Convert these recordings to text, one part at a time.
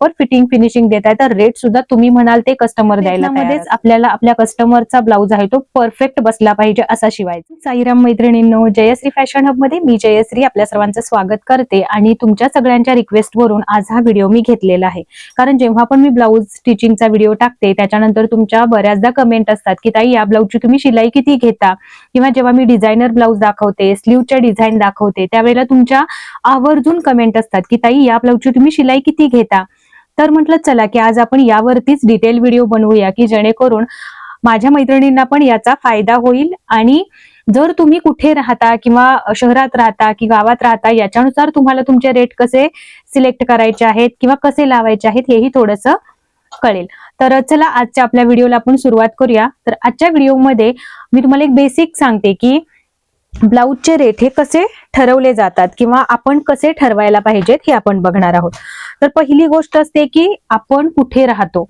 पर fitting finishing देताय तर rate सुद्धा तुम्ही म्हणाल ते कस्टमर द्यायला मध्येच आपल्याला आपल्या कस्टमरचा ब्लाऊज आहे तो परफेक्ट बसला पाहिजे असा शिवायचा साईराम मैत्रिणींनो जयश्री फॅशन हबमध्ये मी जयश्री आपल्या सर्वांचं स्वागत करते आणि तुमच्या सगळ्यांच्या रिक्वेस्ट वरून आज हा व्हिडिओ मी घेतलेला आहे. कारण जेव्हा पण मी ब्लाऊज स्टिचिंगचा व्हिडिओ टाकते त्याच्यानंतर तुमच्या बऱ्याचदा कमेंट असतात की ताई या ब्लाऊजची तुम्ही शिलाई किती घेता? किंवा जेव्हा मी डिझायनर ब्लाऊज दाखवते स्लीवच्या डिझाईन दाखवते त्यावेळेला तुमच्या आवर्जून कमेंट असतात की ताई या ब्लाऊजची तुम्ही शिलाई किती घेता? तर म्हटलं चला की आज आपण यावरतीच डिटेल व्हिडिओ बनवूया की जेणेकरून माझ्या मैत्रिणींना पण याचा फायदा होईल. आणि जर तुम्ही कुठे राहता किंवा शहरात राहता की गावात राहता याच्यानुसार तुम्हाला तुमचे रेट कसे सिलेक्ट करायचे आहेत किंवा कसे लावायचे आहेत हेही थोडंसं कळेल. तर चला आजच्या आपल्या व्हिडिओला आपण सुरुवात करूया. तर आजच्या व्हिडिओमध्ये मी तुम्हाला एक बेसिक सांगते की ब्लाऊजचे रेट हे कसे ठरवले जातात किंवा आपण कसे ठरवायला पाहिजेत हे आपण बघणार आहोत. तर पहिली गोष्ट असते की आपण कुठे राहतो?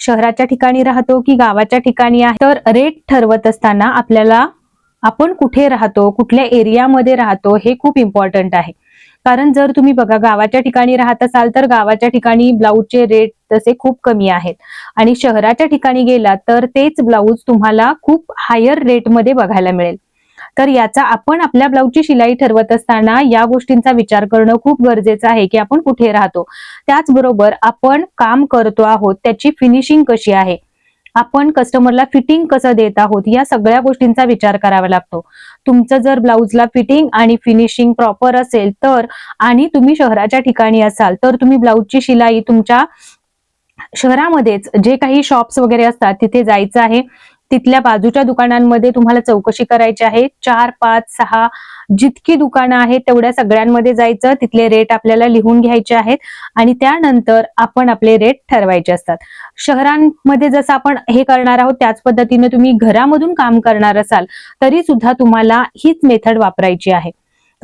शहराच्या ठिकाणी राहतो की गावाच्या ठिकाणी आहे? तर रेट ठरवत असताना आपल्याला आपण कुठे राहतो कुठल्या एरियामध्ये राहतो हे खूप इम्पॉर्टंट आहे. कारण जर तुम्ही बघा गावाच्या ठिकाणी राहत असाल तर गावाच्या ठिकाणी ब्लाऊजचे रेट तसे खूप कमी आहेत. आणि शहराच्या ठिकाणी गेला तर तेच ब्लाऊज तुम्हाला खूप हायर रेटमध्ये बघायला मिळेल. तर याचा आपण आपल्या ब्लाऊजची शिलाई ठरवत असताना या गोष्टींचा विचार करणं खूप गरजेचं आहे की आपण कुठे राहतो. त्याचबरोबर आपण काम करतो आहोत त्याची फिनिशिंग कशी आहे? आपण कस्टमरला फिटिंग कसं देत आहोत या सगळ्या गोष्टींचा विचार करावा लागतो. तुमचं जर ब्लाऊजला फिटिंग आणि फिनिशिंग प्रॉपर असेल तर आणि तुम्ही शहराच्या ठिकाणी असाल तर तुम्ही ब्लाऊजची शिलाई तुमच्या शहरामध्येच जे काही शॉप्स वगैरे असतात तिथे जायचं आहे. तिथल्या बाजूच्या दुकानांमध्ये तुम्हाला चौकशी करायची आहे. चार पाच सहा जितकी दुकानं आहेत तेवढ्या सगळ्यांमध्ये जायचं. तिथले रेट आपल्याला लिहून घ्यायचे आहेत आणि त्यानंतर आपण आपले रेट ठरवायचे असतात. शहरांमध्ये जसं आपण हे करणार आहोत त्याच पद्धतीने तुम्ही घरामधून काम करणार असाल तरी सुद्धा तुम्हाला हीच मेथड वापरायची आहे.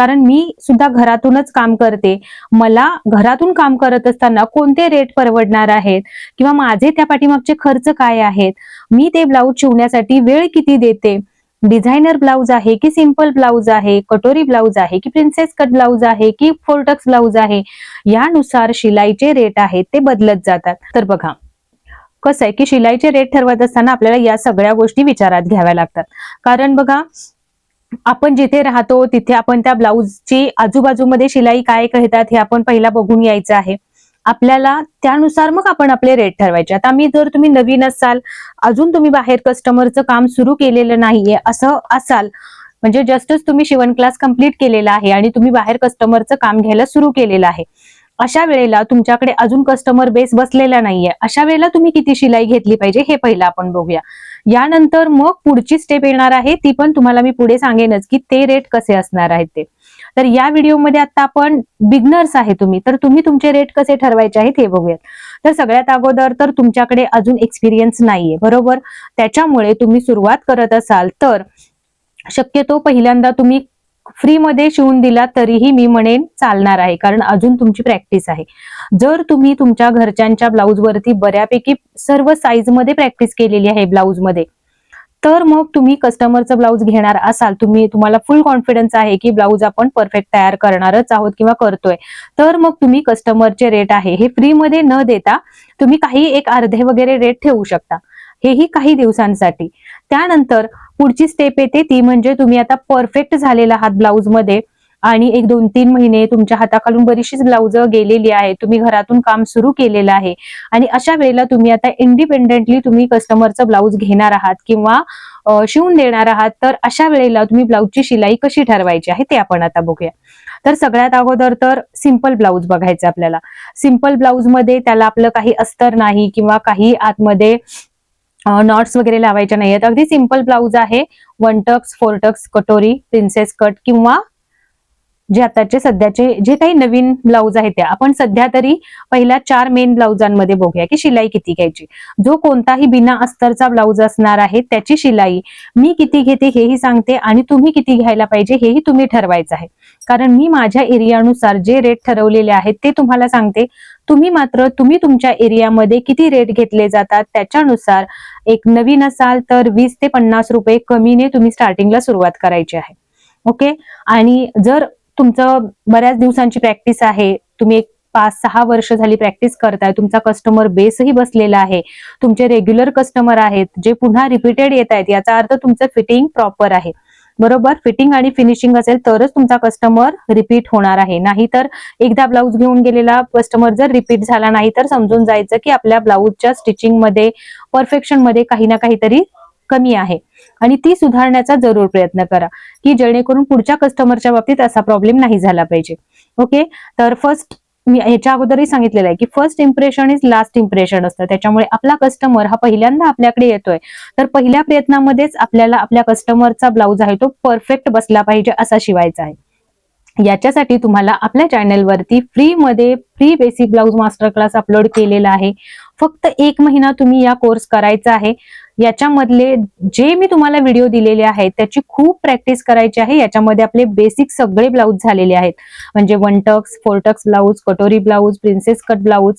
कारण मी सुद्धा घरातूनच काम करते. मला घरातून काम करत असताना कोणते रेट परवडणार आहेत? किंवा माझे त्या पाठीमागचे खर्च काय आहेत? मी ते ब्लाऊज शिवण्यासाठी वेळ किती देते? डिझायनर ब्लाऊज आहे की सिंपल ब्लाऊज आहे? कटोरी ब्लाऊज आहे की प्रिन्सेस कट ब्लाऊज आहे की फोर्टक्स ब्लाऊज आहे? यानुसार शिलाईचे रेट आहेत ते बदलत जातात. तर बघा कसं आहे की शिलाईचे रेट ठरवत असताना आपल्याला या सगळ्या गोष्टी विचारात घ्याव्या लागतात. कारण बघा आपण जिथे राहतो तिथे आपण त्या ब्लाऊजची आजूबाजूमध्ये शिलाई काय कहतात हे आपण पहिला बघून यायचं आहे. आपल्याला त्यानुसार मग आपण आपले रेट ठरवायचे. आता मी जर तुम्ही नवीन असाल अजून तुम्ही बाहेर कस्टमरचं काम सुरू केलेलं नाहीये असं असाल म्हणजे जस्टच तुम्ही शिवण क्लास कंप्लीट केलेला आहे आणि तुम्ही बाहेर कस्टमरचं काम घ्यायला सुरू केलेलं आहे. अशा वेळेला तुमच्याकडे अजून कस्टमर बेस बसलेला नाहीये. अशा वेळेला तुम्ही किती शिलाई घेतली पाहिजे हे पहिलं आपण बघूया. यानंतर मग पुढची स्टेप येणार आहे. ती पण तुम्हाला मी पुढे सांगेनच की ते रेट कसे असणार आहेत ते. तर या व्हिडिओमध्ये आता आपण बिगनर्स आहे तुम्ही. तर तुम्ही तुमचे रेट कसे ठरवायचे आहेत हे बघूयात. तर सगळ्यात अगोदर तर तुमच्याकडे अजून एक्सपिरियन्स नाहीये बरोबर? त्याच्यामुळे तुम्ही सुरुवात करत असाल तर शक्यतो पहिल्यांदा तुम्ही फ्रीमध्ये शिवून दिला तरीही मी म्हणेन चालणार आहे कारण अजून तुमची प्रॅक्टिस आहे. जर तुम्ही तुमच्या घरच्यांच्या ब्लाऊजवरती बऱ्यापैकी सर्व साईजमध्ये प्रॅक्टिस केलेली आहे ब्लाऊजमध्ये तर मग तुम्ही कस्टमरचं ब्लाऊज घेणार असाल तुम्ही तुम्हाला फुल कॉन्फिडन्स आहे की ब्लाऊज आपण परफेक्ट तयार करणारच आहोत किंवा करतोय तर मग तुम्ही कस्टमरचे रेट आहे. हे फ्रीमध्ये न देता तुम्ही काही एक अर्धे वगैरे रेट ठेवू शकता. हेही काही दिवसांसाठी. त्यानंतर पुढची स्टेप येते ती म्हणजे तुम्ही आता परफेक्ट झालेला आहात ब्लाऊजमध्ये आणि एक दोन तीन महिने तुमच्या हाताखालून बरीचशीच ब्लाऊज गेलेली आहे तुम्ही घरातून काम सुरू केलेलं आहे आणि अशा वेळेला तुम्ही आता इंडिपेंडेंटली तुम्ही कस्टमरचं ब्लाऊज घेणार आहात किंवा शिवून देणार आहात तर अशा वेळेला तुम्ही ब्लाऊजची शिलाई कशी ठरवायची आहे ते आपण आता बघूया. तर सगळ्यात अगोदर तर सिंपल ब्लाऊज बघायचं आपल्याला. सिंपल ब्लाऊजमध्ये त्याला आपलं काही अस्तर नाही किंवा काही आतमध्ये नॉट्स वगैरे लावायच्या नाहीयेत. अगदी सिंपल ब्लाऊज आहे. वन टक्स फोर टक्स कटोरी प्रिन्सेस कट किंवा जे आताचे सध्याचे जे काही नवीन ब्लाऊज आहेत त्या. आपण सध्या तरी पहिल्या चार मेन ब्लाऊजांमध्ये बघूया की शिलाई किती घ्यायची. जो कोणताही बिना अस्तरचा ब्लाऊज असणार आहे त्याची शिलाई मी किती घेते हेही सांगते आणि तुम्ही किती घ्यायला पाहिजे हेही तुम्ही ठरवायचं आहे. कारण मी माझ्या एरियानुसार जे रेट ठरवलेले आहेत ते तुम्हाला सांगते. तुम्ही मात्र तुम्ही तुमच्या एरियामध्ये किती रेट घेतले जातात त्याच्यानुसार एक नवीन असाल तर वीस ते पन्नास रुपये कमीने तुम्ही स्टार्टिंगला सुरुवात करायची आहे. ओके आणि जर तुमचं बऱ्याच दिवसांची प्रॅक्टिस आहे तुम्ही एक पाच सहा वर्ष झाली प्रॅक्टिस करताय तुमचा कस्टमर बेसही बसलेला आहे तुमचे रेग्युलर कस्टमर आहेत जे पुन्हा रिपीटेड येत आहेत याचा अर्थ तुमचं फिटिंग प्रॉपर आहे. बरोबर फिटिंग आणि फिनिशिंग असेल तरच तुमचा कस्टमर रिपीट होणार आहे. नाहीतर एकदा ब्लाऊज घेऊन गेलेला कस्टमर जर रिपीट झाला नाही तर समजून जायचं की आपल्या ब्लाऊजच्या स्टिचिंगमध्ये परफेक्शनमध्ये परफेक्शनमध्ये काही ना काहीतरी कमी आहे. आणि ती सुधारण्याचा जरूर प्रयत्न करा की जेणेकरून पुढच्या कस्टमरच्या बाबतीत असा प्रॉब्लेम नाही झाला पाहिजे. ओके तर फर्स्ट मी याच्या अगोदरही सांगितलेलं आहे की first impression is last impression असतं. त्याच्यामुळे आपला कस्टमर हा पहिल्यांदा आपल्याकडे येतोय. तर पहिल्या प्रयत्नामध्येच आपल्याला आपल्या कस्टमरचा ब्लाऊज आहे तो परफेक्ट बसला पाहिजे असा शिवायचा आहे. याच्यासाठी तुम्हाला आपल्या चॅनलवरती फ्री मध्ये free basic blouse master class upload केलेला आहे. फक्त एक महिना तुम्ही या कोर्स करायचा आहे. याच्यामधले जे मी तुम्हाला व्हिडिओ दिलेले आहेत त्याची खूप प्रॅक्टिस करायची आहे. याच्यामध्ये आपले बेसिक सगळे ब्लाऊज झालेले आहेत. म्हणजे one tucks four tucks blouse कटोरी ब्लाऊज प्रिन्सेस कट ब्लाऊज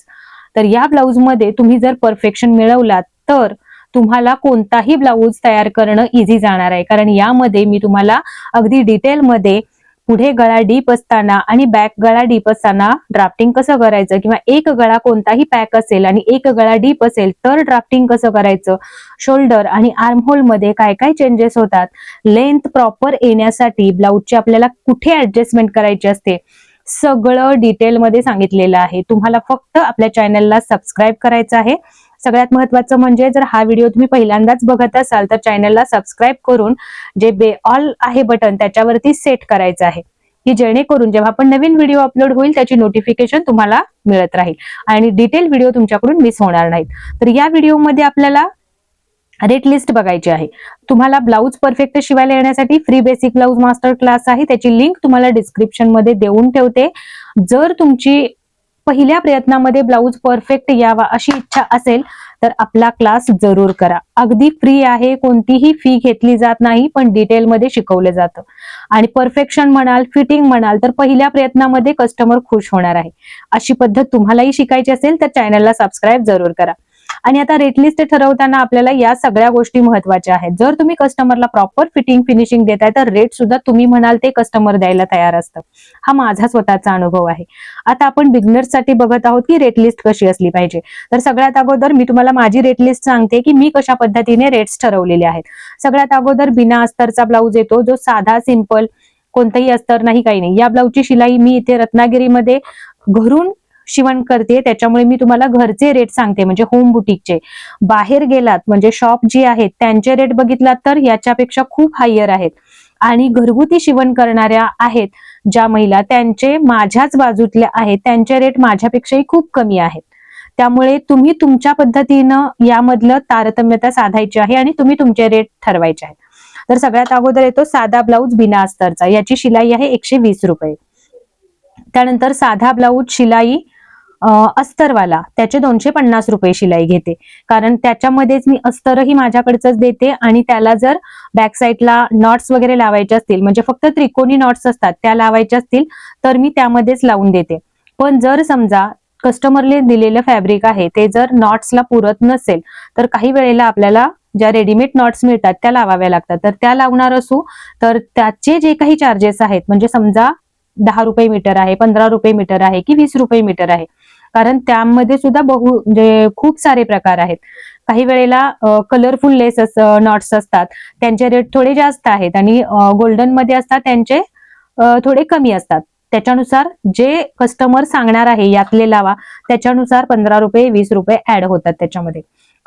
तर या ब्लाऊजमध्ये तुम्ही जर परफेक्शन मिळवलात तर तुम्हाला कोणताही ब्लाऊज तयार करणं इझी जाणार आहे. कारण यामध्ये मी तुम्हाला अगदी डिटेलमध्ये पुढे गळा डीप असताना आणि बॅक गळा डीप असताना ड्राफ्टिंग कसं करायचं? किंवा एक गळा कोणताही पॅक असेल आणि एक गळा डीप असेल तर ड्राफ्टिंग कसं करायचं? शोल्डर आणि आर्म होलमध्ये काय काय चेंजेस होतात? लेंथ प्रॉपर येण्यासाठी ब्लाऊजची आपल्याला कुठे ऍडजस्टमेंट करायची असते? सगळं डिटेलमध्ये सांगितलेलं आहे. तुम्हाला फक्त आपल्या चॅनलला सबस्क्राईब करायचं आहे. सगळ्यात महत्वाचं म्हणजे जर हा व्हिडिओ तुम्ही पहिल्यांदाच बघत असाल तर चॅनलला सबस्क्राईब करून जे बे ऑल आहे बटन त्याच्यावरती सेट करायचं आहे. की जेणेकरून जेव्हा आपण नवीन व्हिडिओ अपलोड होईल त्याची नोटिफिकेशन तुम्हाला मिळत राहील. आणि डिटेल व्हिडिओ तुमच्याकडून मिस होणार नाहीत. तर या व्हिडिओमध्ये आपल्याला रेट लिस्ट बघायची आहे. तुम्हाला ब्लाऊज परफेक्ट शिवायला येण्यासाठी free basic blouse master class आहे. त्याची लिंक तुम्हाला डिस्क्रिप्शनमध्ये देऊन ठेवते. जर तुमची पहिल्या प्रयत्नामध्ये ब्लाऊज परफेक्ट यावा अशी इच्छा असेल तर आपला क्लास जरूर करा. अगदी फ्री आहे कोणतीही फी घेतली जात नाही पण डिटेलमध्ये शिकवलं जातं. आणि परफेक्शन म्हणाल फिटिंग म्हणाल तर पहिल्या प्रयत्नामध्ये कस्टमर खुश होणार आहे. अशी पद्धत तुम्हालाही शिकायची असेल तर चॅनलला सबस्क्राईब जरूर करा. आणि आता रेट लिस्ट ठरवताना आपल्याला या सगळ्या गोष्टी महत्त्वाच्या आहेत. जर तुम्ही कस्टमरला प्रॉपर फिटिंग फिनिशिंग देताय तर रेट सुद्धा तुम्ही म्हणाल ते कस्टमर द्यायला तयार असतं. हा माझा स्वतःचा अनुभव आहे. आता आपण बिगनर्ससाठी बघत आहोत की रेट लिस्ट कशी असली पाहिजे. तर सगळ्यात अगोदर मी तुम्हाला माझी रेट लिस्ट सांगते की मी कशा पद्धतीने रेट्स ठरवलेले आहेत. सगळ्यात अगोदर बिना अस्तरचा ब्लाऊज येतो जो साधा सिंपल कोणताही अस्तर नाही काही नाही. या ब्लाऊजची शिलाई मी इथे रत्नागिरीमध्ये घरून शिवण करते त्याच्यामुळे मी तुम्हाला घरचे रेट सांगते म्हणजे होम बुटीकचे बाहेर गेलात म्हणजे शॉप जी आहेत त्यांचे रेट बघितलात तर याच्यापेक्षा खूप हायर आहेत. आणि घरगुती शिवण करणाऱ्या आहेत ज्या महिला त्यांचे माझ्याच बाजूतल्या आहेत त्यांचे रेट माझ्यापेक्षाही खूप कमी आहेत. त्यामुळे तुम्ही तुमच्या पद्धतीनं यामधलं तारतम्यता साधायची आहे आणि तुम्ही तुमचे रेट ठरवायचे आहेत. तर सगळ्यात अगोदर येतो साधा ब्लाऊज बिना अस्तरचा याची शिलाई आहे एकशे वीस रुपये. त्यानंतर साधा ब्लाऊज शिलाई अस्तरवाला. त्याचे दोनशे पन्नास रुपये शिलाई घेते. कारण त्याच्यामध्येच मी अस्तरही माझ्याकडचंच देते आणि त्याला जर बॅक साईडला नॉट्स वगैरे लावायचे असतील म्हणजे फक्त त्रिकोणी नॉट्स असतात त्या लावायच्या असतील तर मी त्यामध्येच लावून देते. पण जर समजा कस्टमरने दिलेलं फॅब्रिक आहे ते जर नॉट्सला पुरत नसेल तर काही वेळेला आपल्याला ज्या रेडीमेड नॉट्स मिळतात त्या लावाव्या लागतात. तर त्या लावणार असू तर त्याचे जे काही चार्जेस आहेत म्हणजे समजा दहा रुपये मीटर आहे पंधरा रुपये मीटर आहे की वीस रुपये मीटर आहे कारण त्यामध्ये सुद्धा बहु म्हणजे खूप सारे प्रकार आहेत. काही वेळेला कलरफुल लेस नॉट्स असतात. त्यांचे रेट थोडे जास्त आहेत आणि गोल्डनमध्ये असतात त्यांचे थोडे कमी असतात. त्याच्यानुसार जे कस्टमर सांगणार आहे यातले लावा त्याच्यानुसार पंधरा रुपये वीस रुपये ऍड होतात त्याच्यामध्ये.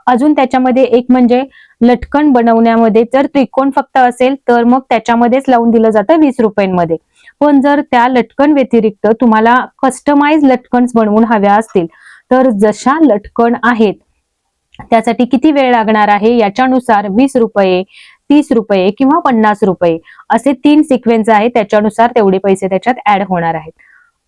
अजून त्याच्यामध्ये एक म्हणजे लटकन बनवण्यामध्ये जर त्रिकोण फक्त असेल तर मग त्याच्यामध्येच लावून दिलं जातं वीस रुपयांमध्ये. पण जर त्या लटकन व्यतिरिक्त तुम्हाला कस्टमाइज लटकन्स बनवून हव्या असतील तर जशा लटकन आहेत त्यासाठी किती वेळ लागणार आहे? याच्यानुसार वीस रुपये तीस रुपये किंवा पन्नास रुपये असे तीन सिक्वेन्स आहेत. त्याच्यानुसार तेवढे पैसे त्याच्यात ऍड होणार आहेत.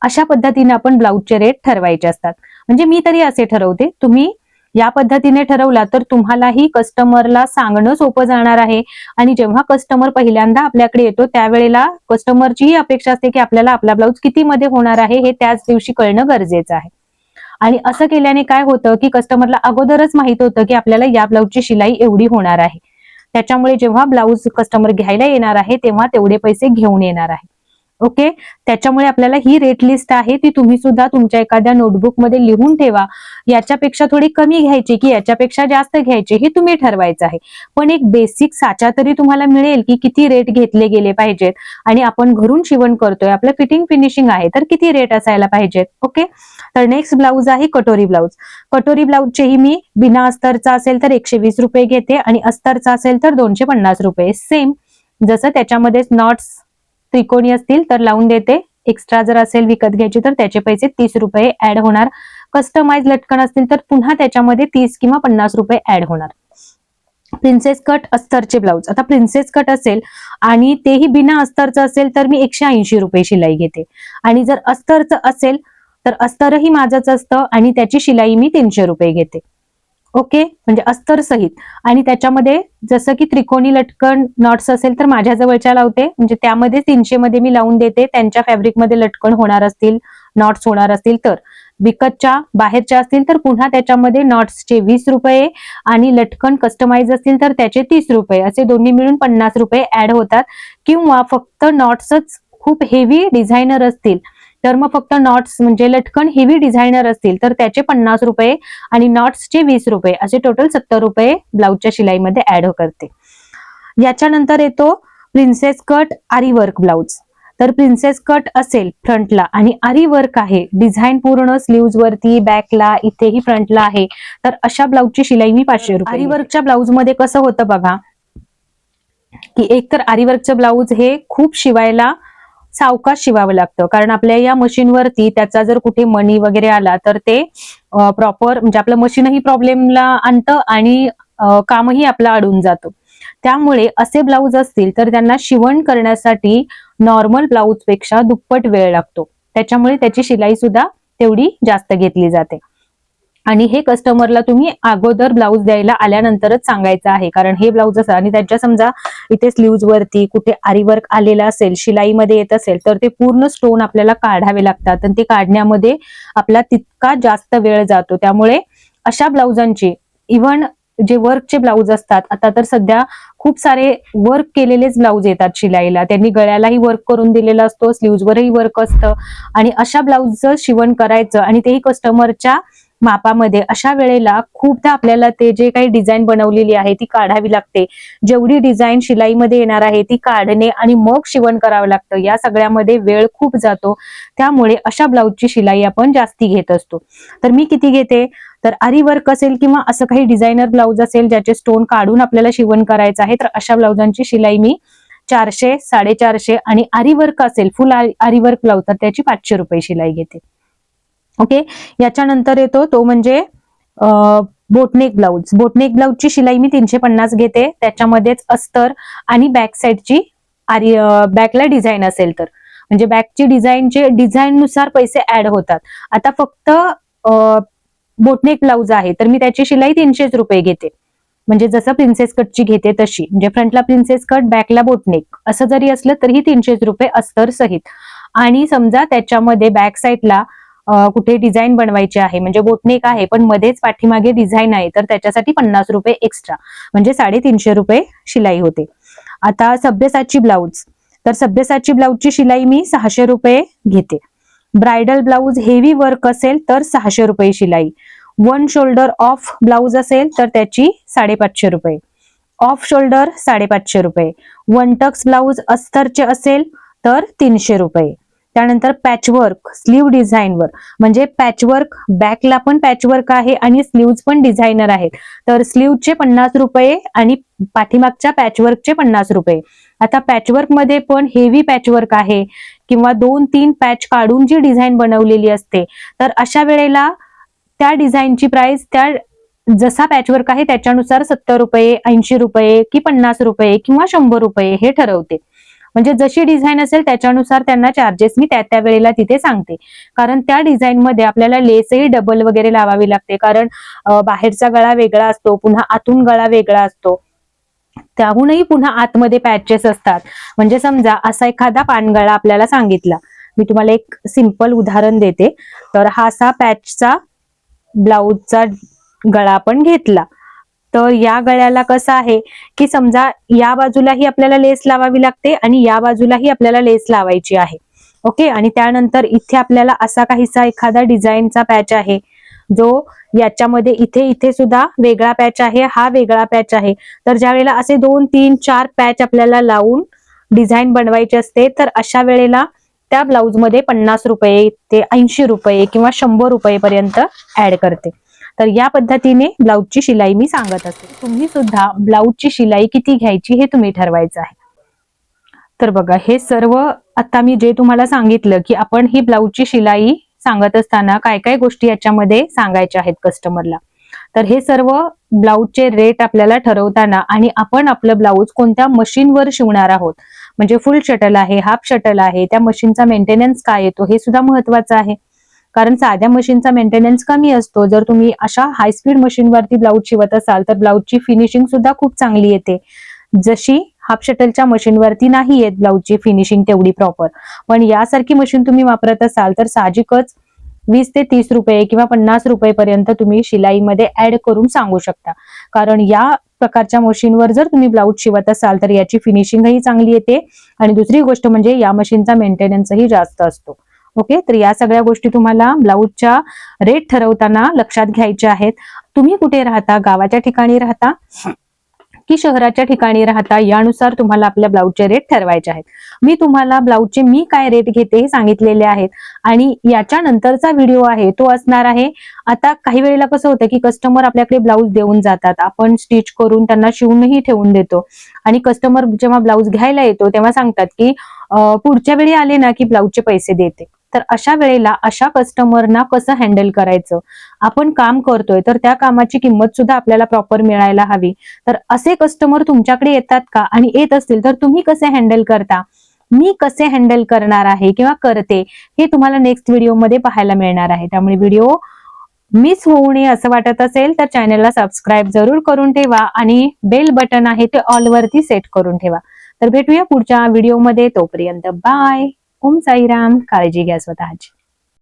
अशा पद्धतीने आपण ब्लाऊजचे रेट ठरवायचे असतात. म्हणजे मी तरी असे ठरवते तुम्ही या पद्धतीने ठरवला तर तुम्हालाही कस्टमरला सांगणं सोपं जाणार आहे. आणि जेव्हा कस्टमर पहिल्यांदा आपल्याकडे येतो त्यावेळेला कस्टमरचीही अपेक्षा असते की आपल्याला आपला ब्लाऊज किती मध्ये होणार आहे हे त्याच दिवशी कळणं गरजेचं आहे. आणि असं केल्याने काय होतं की कस्टमरला अगोदरच माहीत होतं की आपल्याला या ब्लाऊजची शिलाई एवढी होणार आहे. त्याच्यामुळे जेव्हा ब्लाऊज कस्टमर घ्यायला येणार आहे तेव्हा तेवढे पैसे घेऊन येणार आहे. ओके? त्याच्यामुळे आपल्याला ही रेट लिस्ट आहे ती तुम्ही सुद्धा तुमच्या एखाद्या नोटबुकमध्ये लिहून ठेवा. याच्यापेक्षा थोडी कमी घ्यायची की याच्यापेक्षा जास्त घ्यायची हे तुम्ही ठरवायचं आहे. पण एक बेसिक साचा तरी तुम्हाला मिळेल की किती रेट घेतले गेले पाहिजेत. आणि आपण घरून शिवण करतोय आपलं फिटिंग फिनिशिंग आहे तर किती रेट असायला पाहिजेत ओके? तर नेक्स्ट ब्लाऊज आहे कटोरी ब्लाऊज कटोरी ब्लाऊजचेही मी बिना अस्तरचा असेल तर एकशे वीस रुपये घेते आणि अस्तरचा असेल तर दोनशे पन्नास रुपये सेम जसं त्याच्यामध्येच नॉट्स त्रिकोणी असतील तर लावून देते. एक्स्ट्रा जर असेल विकत घ्यायची तर त्याचे पैसे तीस रुपये ऍड होणार. कस्टमाइज लटकन असतील तर पुन्हा त्याच्यामध्ये तीस किंवा पन्नास रुपये ऍड होणार. प्रिन्सेस कट अस्तरचे ब्लाऊज आता प्रिन्सेस कट असेल आणि तेही बिना अस्तरचं असेल तर मी एकशे ऐंशी रुपये शिलाई घेते. आणि जर अस्तरचं असेल तर अस्तरही माझंच असतं आणि त्याची शिलाई मी तीनशे रुपये घेते. ओके? म्हणजे अस्तर सहित. आणि त्याच्यामध्ये जसं की त्रिकोणी लटकन नॉट्स असेल तर माझ्या जवळच्या लावते. म्हणजे त्यामध्ये तीनशे मध्ये मी लावून देते. त्यांच्या फॅब्रिकमध्ये लटकन होणार असतील नॉट्स होणार असतील तर. विकतच्या बाहेरच्या असतील तर पुन्हा त्याच्यामध्ये नॉट्सचे वीस रुपये आणि लटकन कस्टमाइज असतील तर त्याचे तीस रुपये. असे दोन्ही मिळून पन्नास रुपये ऍड होतात. किंवा फक्त नॉट्सच खूप हेवी डिझायनर असतील. तर मग फक्त नॉट्स म्हणजे लटकन हेवी डिझायनर असतील तर त्याचे पन्नास रुपये आणि नॉट्सचे वीस रुपये असे टोटल सत्तर रुपये ब्लाऊजच्या शिलाईमध्ये ऍड करते. याच्यानंतर येतो प्रिन्सेस कट आरी वर्क ब्लाऊज तर प्रिन्सेस कट असेल फ्रंटला आणि आरी वर्क आहे डिझाईन पूर्ण स्लीव्ज वरती बॅकला इथेही फ्रंटला आहे. तर अशा ब्लाऊजची शिलाई मी पाचशे रुपये आरी वर्कच्या ब्लाऊजमध्ये कसं होतं बघा की एक तर आरी वर्कचं ब्लाऊज हे खूप शिवायला सावकाश शिवावं लागतं. कारण आपल्या या मशीनवरती त्याचा जर कुठे मणी वगैरे आला तर ते प्रॉपर म्हणजे आपलं मशीनही प्रॉब्लेमला आणतं आणि कामही आपलं अडून जातं. त्यामुळे असे ब्लाऊज असतील तर त्यांना शिवण करण्यासाठी नॉर्मल ब्लाऊजपेक्षा दुप्पट वेळ लागतो. त्याच्यामुळे त्याची शिलाई सुद्धा तेवढी जास्त घेतली जाते. आणि हे कस्टमरला तुम्ही अगोदर ब्लाऊज द्यायला आल्यानंतरच सांगायचं आहे. कारण हे ब्लाऊज असं आणि त्याच्या समजा इथे स्लीव्ज वरती कुठे आरीवर्क आलेला असेल शिलाईमध्ये येत असेल तर ते पूर्ण स्टोन आपल्याला काढावे लागतात. आणि ते काढण्यामध्ये आपला तितका जास्त वेळ जातो. त्यामुळे अशा ब्लाऊजांची इव्हन जे वर्कचे ब्लाऊज असतात आता तर सध्या खूप सारे वर्क केलेलेच ब्लाऊज येतात शिलाईला. त्यांनी गळ्यालाही वर्क करून दिलेला असतो स्लीव्जवरही वर्क असतं. आणि अशा ब्लाऊजचं शिवण करायचं आणि तेही कस्टमरच्या मापामध्ये अशा वेळेला खूपदा आपल्याला ते जे काही डिझाईन बनवलेली आहे ती काढावी लागते. जेवढी डिझाईन शिलाईमध्ये येणार आहे ती काढणे आणि मग शिवण करावं लागतं. या सगळ्यामध्ये वेळ खूप जातो. त्यामुळे अशा ब्लाऊजची शिलाई आपण जास्ती घेत असतो. तर मी किती घेते? तर आरी वर्क असेल किंवा असं काही डिझायनर ब्लाऊज असेल ज्याचे स्टोन काढून आपल्याला शिवण करायचं आहे तर अशा ब्लाऊजांची शिलाई मी चारशे साडेचारशे आणि आरी वर्क असेल फुल आरी वर्क ब्लाऊज तर त्याची पाचशे रुपये शिलाई घेते. ओके याच्यानंतर येतो तो म्हणजे बोटनेक ब्लाऊज बोटनेक ब्लाऊजची शिलाई मी तीनशे पन्नास घेते. त्याच्यामध्येच अस्तर आणि बॅक साईडची आरी बॅकला डिझाईन असेल तर. म्हणजे बॅकची डिझाईनचे डिझाईन नुसार पैसे ऍड होतात. आता फक्त बोटनेक ब्लाऊज आहे तर मी त्याची शिलाई तीनशेच रुपये घेते. म्हणजे जसं प्रिन्सेस कटची घेते तशी. म्हणजे फ्रंटला प्रिन्सेस कट बॅकला बोटनेक असं जरी असलं तरीही तीनशेच रुपये अस्तर सहित. आणि समजा त्याच्यामध्ये बॅक साईडला कुठे डिझाईन बनवायची आहे म्हणजे बोटनेक आहे पण मध्येच पाठीमागे डिझाईन आहे तर त्याच्यासाठी पन्नास रुपये एक्स्ट्रा म्हणजे साडेतीनशे रुपये शिलाई होते. आता सभ्यसाची ब्लाऊज तर सभ्यसाची ब्लाऊजची शिलाई मी सहाशे रुपये घेते. ब्रायडल ब्लाऊज हेवी वर्क असेल तर सहाशे रुपये शिलाई. वन शोल्डर ऑफ ब्लाऊज असेल तर त्याची साडेपाचशे रुपये. ऑफ शोल्डर साडेपाचशे रुपये. वन टक्स ब्लाऊज अस्तरचे असेल तर तीनशे रुपये. त्यानंतर पॅचवर्क स्लीव डिझाईनवर म्हणजे पॅचवर्क बॅकला पण पॅचवर्क आहे आणि स्लीव्ह पण डिझायनर आहेत. तर स्लीवचे पन्नास रुपये आणि पाठीमागच्या पॅचवर्कचे पन्नास रुपये. आता पॅचवर्कमध्ये पण हेवी पॅचवर्क आहे किंवा दोन तीन पॅच काढून जी डिझाईन बनवलेली असते तर अशा वेळेला त्या डिझाईनची प्राइस त्या जसा पॅचवर्क आहे त्याच्यानुसार सत्तर रुपये ऐंशी रुपये की पन्नास रुपये किंवा शंभर रुपये हे ठरवते. म्हणजे जशी डिझाईन असेल त्याच्यानुसार त्यांना चार्जेस मी त्या त्या वेळेला तिथे सांगते. कारण त्या डिझाईन मध्ये आपल्याला लेसही डबल वगैरे लावावी लागते. कारण बाहेरचा गळा वेगळा असतो पुन्हा आतून गळा वेगळा असतो. त्याहूनही पुन्हा आतमध्ये पॅचेस असतात. म्हणजे समजा असा एखादा पानगळा आपल्याला सांगितला. मी तुम्हाला एक सिंपल उदाहरण देते. तर हा असा पॅचचा ब्लाऊजचा गळा आपण घेतला. तर या गळ्याला कसं आहे की समजा या बाजूलाही आपल्याला लेस लावावी लागते आणि या बाजूलाही आपल्याला लेस लावायची आहे. ओके आणि त्यानंतर इथे आपल्याला असा काहीसा एखादा डिझाईनचा पॅच आहे. जो याच्यामध्ये इथे इथे सुद्धा वेगळा पॅच आहे हा वेगळा पॅच आहे. तर ज्या वेळेला असे दोन तीन चार पॅच आपल्याला लावून डिझाईन बनवायची असते तर अशा वेळेला त्या ब्लाऊजमध्ये पन्नास रुपये ते ऐंशी रुपये किंवा शंभर रुपये पर्यंत ऍड करते. तर या पद्धतीने ब्लाऊजची शिलाई मी सांगत असते. तुम्ही सुद्धा ब्लाऊजची शिलाई किती घ्यायची हे तुम्ही ठरवायचं आहे. तर बघा हे सर्व आता मी जे तुम्हाला सांगितलं की आपण ही ब्लाऊजची शिलाई सांगत असताना काय काय गोष्टी याच्यामध्ये सांगायच्या आहेत कस्टमरला तर हे सर्व ब्लाऊजचे रेट आपल्याला ठरवताना आणि आपण आपलं ब्लाऊज कोणत्या मशीनवर शिवणार आहोत म्हणजे फुल शटल आहे हाफ शटल आहे त्या मशीनचा मेंटेनन्स काय येतो हे सुद्धा महत्वाचं आहे. कारण साध्या मशीनचा मेंटेनन्स कमी असतो. जर तुम्ही अशा हाय स्पीड मशीनवरती ब्लाऊज शिवत असाल तर ब्लाऊजची फिनिशिंग सुद्धा खूप चांगली येते. जशी हाफ शटलच्या मशीनवरती नाही येत ब्लाऊजची फिनिशिंग तेवढी प्रॉपर पण यासारखी मशीन तुम्ही वापरत असाल तर साहजिकच वीस ते तीस रुपये किंवा पन्नास रुपये पर्यंत तुम्ही शिलाईमध्ये ऍड करून सांगू शकता. कारण या प्रकारच्या मशीनवर जर तुम्ही ब्लाऊज शिवत असाल तर याची फिनिशिंगही चांगली येते. आणि दुसरी गोष्ट म्हणजे या मशीनचा मेंटेनन्सही जास्त असतो. ओके? तर या सगळ्या गोष्टी तुम्हाला ब्लाऊजच्या रेट ठरवताना लक्षात घ्यायच्या आहेत. तुम्ही कुठे राहता? गावाच्या ठिकाणी राहता? की शहराच्या ठिकाणी राहता? यानुसार तुम्हाला आपल्या ब्लाऊजचे रेट ठरवायचे आहेत. मी तुम्हाला ब्लाऊजचे मी काय रेट घेते हे सांगितलेले आहेत. आणि याच्या नंतरचा व्हिडिओ आहे तो असणार आहे. आता काही वेळेला कसं होतं की कस्टमर आपल्याकडे ब्लाऊज देऊन जातात. आपण स्टिच करून त्यांना शिवूनही ठेवून देतो. आणि कस्टमर जेव्हा ब्लाऊज घ्यायला येतो तेव्हा सांगतात की पुढच्या वेळी आले ना की ब्लाऊजचे पैसे देते. तर अशा वेळेला अशा कस्टमरना कसं हँडल करायचं? आपण काम करतोय तर त्या कामाची किंमत सुद्धा आपल्याला प्रॉपर मिळायला हवी. तर असे कस्टमर तुमच्याकडे येतात का? आणि येत असतील तर तुम्ही कसे हँडल करता? मी कसे हँडल करणार आहे किंवा करते हे तुम्हाला नेक्स्ट व्हिडिओमध्ये पाहायला मिळणार आहे. त्यामुळे व्हिडिओ मिस होऊ नये असं वाटत असेल तर चॅनलला सबस्क्राईब जरूर करून ठेवा आणि बेल बटन आहे ते ऑल वरती सेट करून ठेवा. तर भेटूया पुढच्या व्हिडिओमध्ये तोपर्यंत बाय ओम साईराम काळजी घ्या स्वतःची